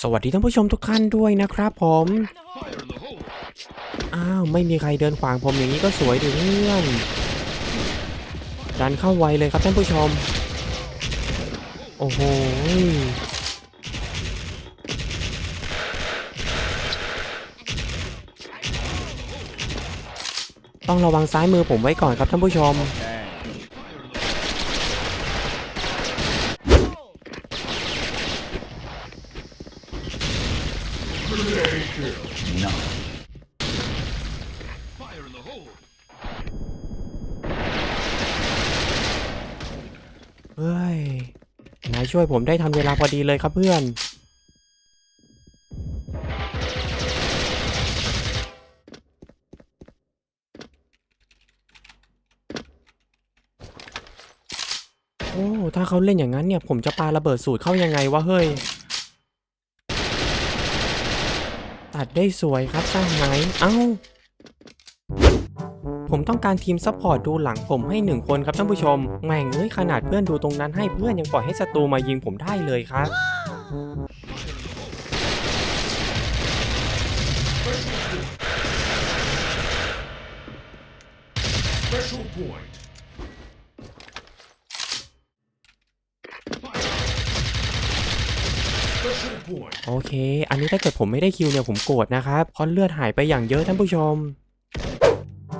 สวัสดีท่านผู้ชมทุกท่านด้วยนะครับผม อ้าว ไม่มีใครเดินขวางผมอย่างนี้ก็สวยดิเพื่อนดันเข้าไวเลยครับท่านผู้ชม โอ้โหต้องระวังซ้ายมือผมไว้ก่อนครับท่านผู้ชม Grenade kill! No. Fire in the hole! เฮ้ย นายช่วยผมได้ทันเวลาพอดีเลยครับเพื่อน โอ้ ถ้าเขาเล่นอย่างนั้นเนี่ย ผมจะปาระเบิดสูตรเข้ายังไงวะเฮ้ย ตั ดได้สวยครับสร้างไหมเอ้า ผมต้องการทีมซัพพอร์ตดูหลังผมให้หนึ่งคนครับท่านผู้ชม แม่งเอ้ยขนาดเพื่อนดูตรงนั้นให้เพื่อนยังปล่อยให้ศัตรูมายิงผมได้เลยครับ Special point! Fire! Special point! โอเค อันนี้ถ้าเกิดผมไม่ได้คิวเนี่ยผมโกรธนะครับเพราะเลือดหายไปอย่างเยอะท่านผู้ชม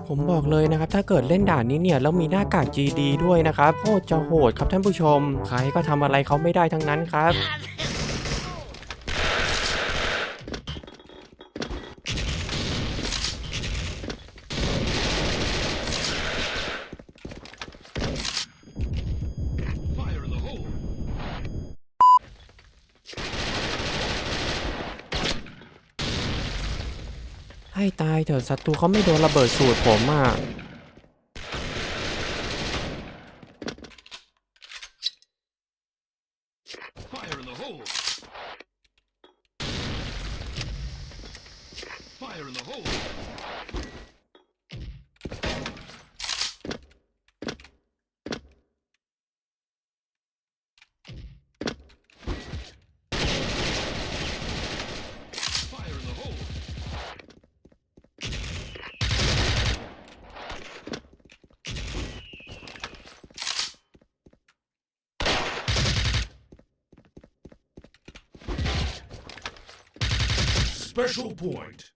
ผมบอกเลยนะครับ ถ้าเกิดเล่นด่านนี้เนี่ยแล้วมีหน้ากาก GD ด้วยนะครับโคตรจะโหดครับท่านผู้ชม ใครก็ทำอะไรเขาไม่ได้ทั้งนั้นครับ Fire in the hole! ให้ตาย เถอะศัตรูเขาไม่โดนระเบิดสูตรผมอะ Special point!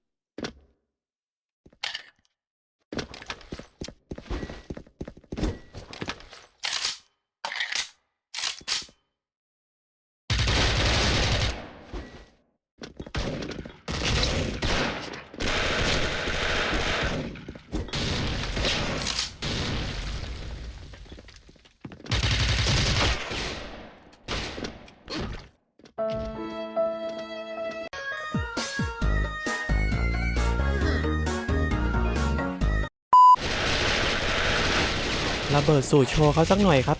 ระเบิดสูตรโชว์เขาสักหน่อยครับ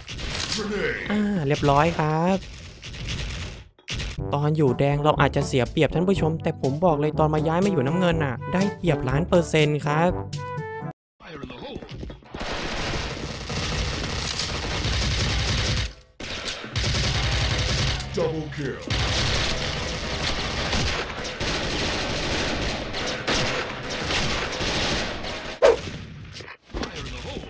Grenade! อ่า เรียบร้อยครับ ตอนอยู่แดงเราอาจจะเสียเปรียบท่านผู้ชม แต่ผมบอกเลยตอนมาย้ายมาอยู่น้ำเงินน่ะ ได้เปรียบล้านเปอร์เซ็นต์ครับ Fire in the hole! Double kill! Fire in the hole!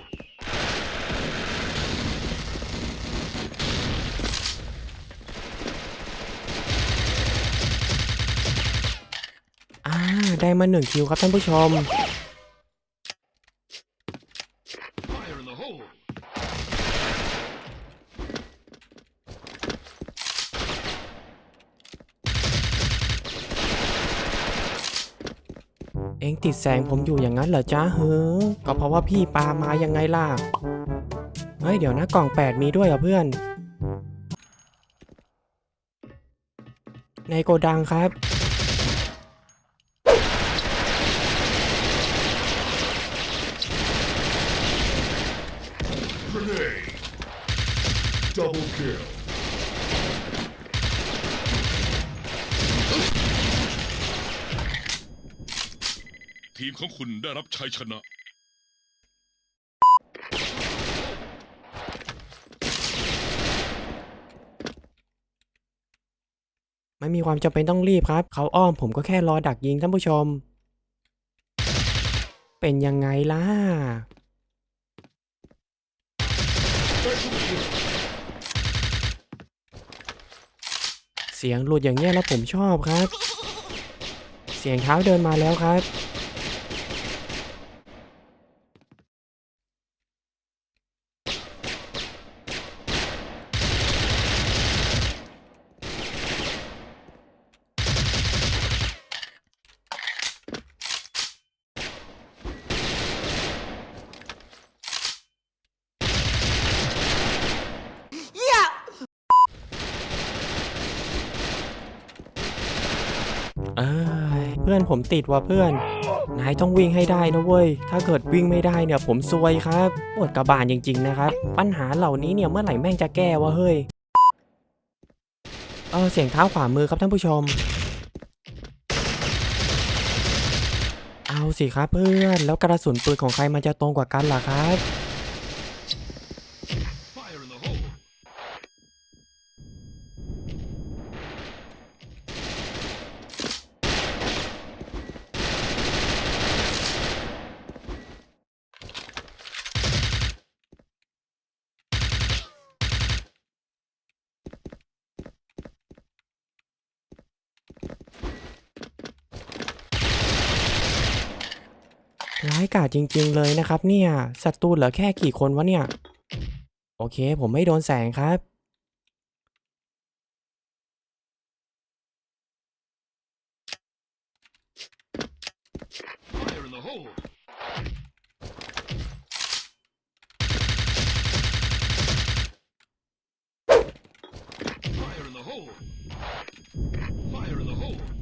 อ่า ได้ มาหนึ่งคิวครับท่านผู้ชม เองติดแสงผมอยู่อย่างนั้นเหรอจ้าเฮ้อก็เพราะว่าพี่ปามายังไงล่ะ เฮ้ย เดี๋ยวนะกล่องแปดมีด้วยเหรอเพื่อน ในโกดังครับ Grenade! Double kill! ทีมของคุณได้รับชัยชนะ ไม่มีความจำเป็นต้องรีบครับ เขาอ้อมผมก็แค่รอดักยิงท่านผู้ชม เป็นยังไงล่ะ Special kill. เสียงหลุดอย่างเงี้ยแล้วผมชอบครับ เสียงเท้าเดินมาแล้วครับ เอ้ยเพื่อนผมติดว่ะเพื่อน นายต้องวิ่งให้ได้นะเว้ย ถ้าเกิดวิ่งไม่ได้เนี่ยผมซวยครับปวดกระบาลจริง ๆ นะครับ ปัญหาเหล่านี้เนี่ยเมื่อไหร่แม่งจะแก้วะเฮ้ย เออเสียงเท้าขวามือครับท่านผู้ชม เอาสิครับเพื่อน แล้วกระสุนปืนของใครมันจะตรงกว่ากันล่ะครับ กาจจริง ๆ เลยนะครับเนี่ยศัตรูเหลือแค่กี่คนวะเนี่ย โอเค ผมไม่โดนแสงครับ Fire in the hole. Fire in the hole.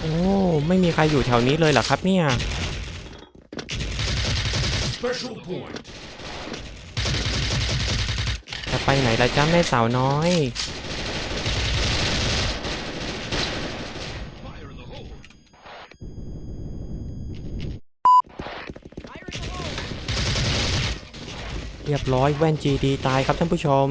โอ้ไม่มีใครอยู่แถวนี้เลยเหรอครับเนี่ย Special point. จะไปไหนละจ้าแม่สาวน้อย Fire in the hole. เรียบร้อยแว่น GD ตายครับท่านผู้ชม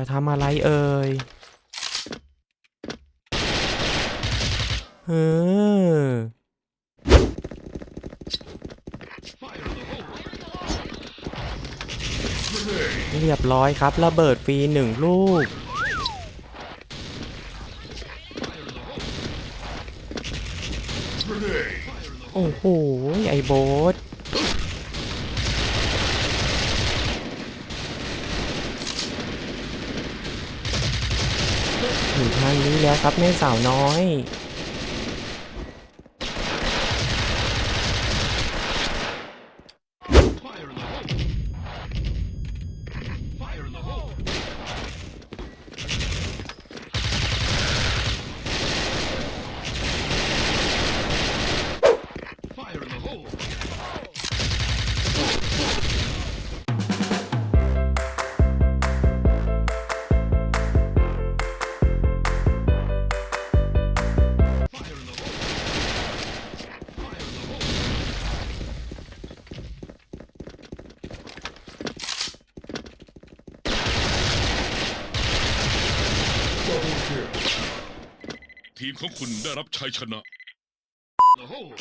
จะทำอะไรเอ่ยเออเรียบร้อยครับ ระเบิดฟรีหนึ่งลูก โอ้โห ไอโบสถึงทางนี้ แล้วครับแม่สาวน้อย ของคุณได้รับชัยชนะ The hole.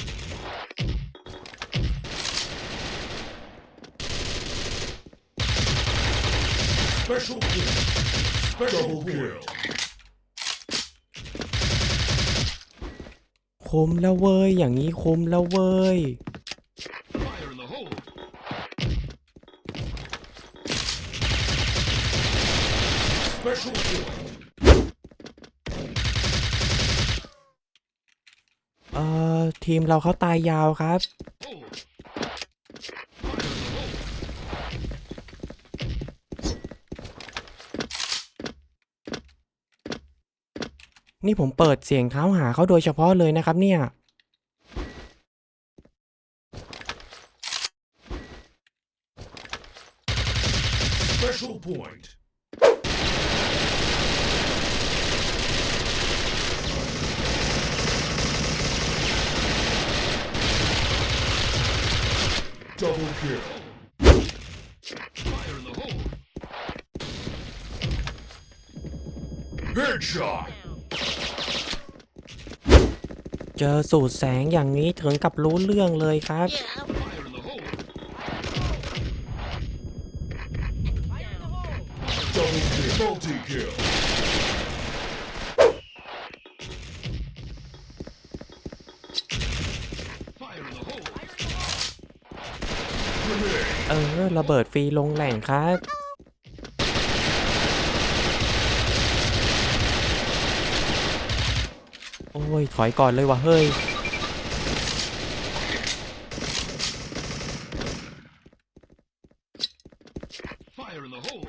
Special kill. Special kill. คุ้มแล้วเว้ย อย่างนี้คุ้มแล้วเว้ย Fire in the hole. Special kill. เอ่อ ทีมเราเขาตายยาวครับ นี่ผมเปิดเสียงเท้าหาเขาโดยเฉพาะเลยนะครับเนี่ย Special point. Double kill. Fire in the hole! Headshot. เจอสูตรแสงอย่างนี้ถึงกับรู้เรื่องเลยครับ Fire in the hole! Double kill. Multi kill. ระเบิดฟรีลงแหล่งครับ โอ้ย ถอยก่อนเลยวะเฮ้ย Fire in the hole!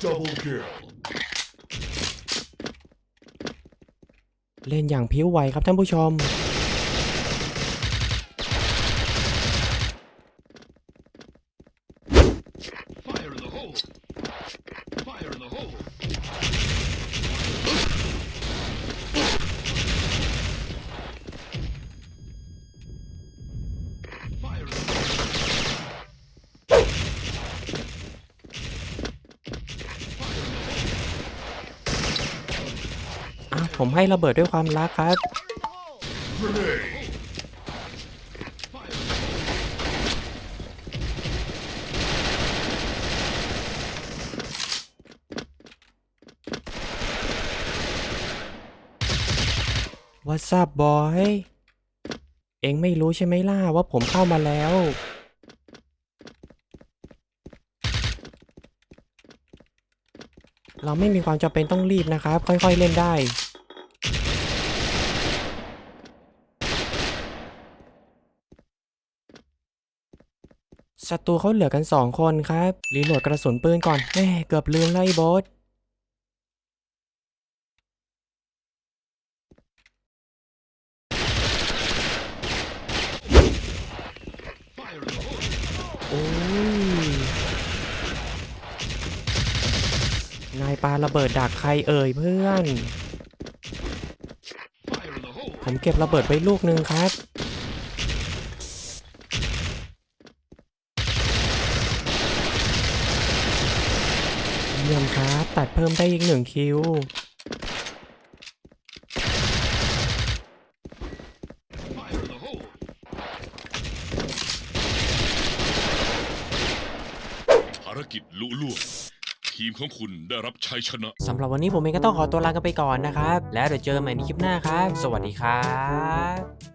Double kill. เล่นอย่างผิวไหวครับท่านผู้ชม Fire in the hole! Fire in the hole! Fire in the hole! อะ ผมให้ระเบิดด้วยความรักครับ Grenade. Fire in the hole! วั s ซับบอย เอ็งไม่รู้ใช่ไหมล่ะว่าผมเข้ามาแล้วเราไม่มีความจำเป็นต้องรีบนะครับ ค่อยๆเล่นได้ ศัตรูเขาเหลือกันสองคนครับรีโหลดกระสุนปืนก่อนแหมเกือบลืมไล่บอสโอ้ยนายปาระเบิดดักใครเอ่ยเพื่อน ผมเก็บระเบิดไว้ลูกหนึ่งครับ เยี่ยมครับ ตัดเพิ่มได้อีกหนึ่งคิว Fire in the hole! ภารกิจลุล่วงทีมของคุณได้รับชัยชนะ สำหรับวันนี้ผมเองก็ต้องขอตัวลากันไปก่อนนะครับ แล้วเดี๋ยวเจอกันใหม่ในคลิปหน้าครับ สวัสดีครับ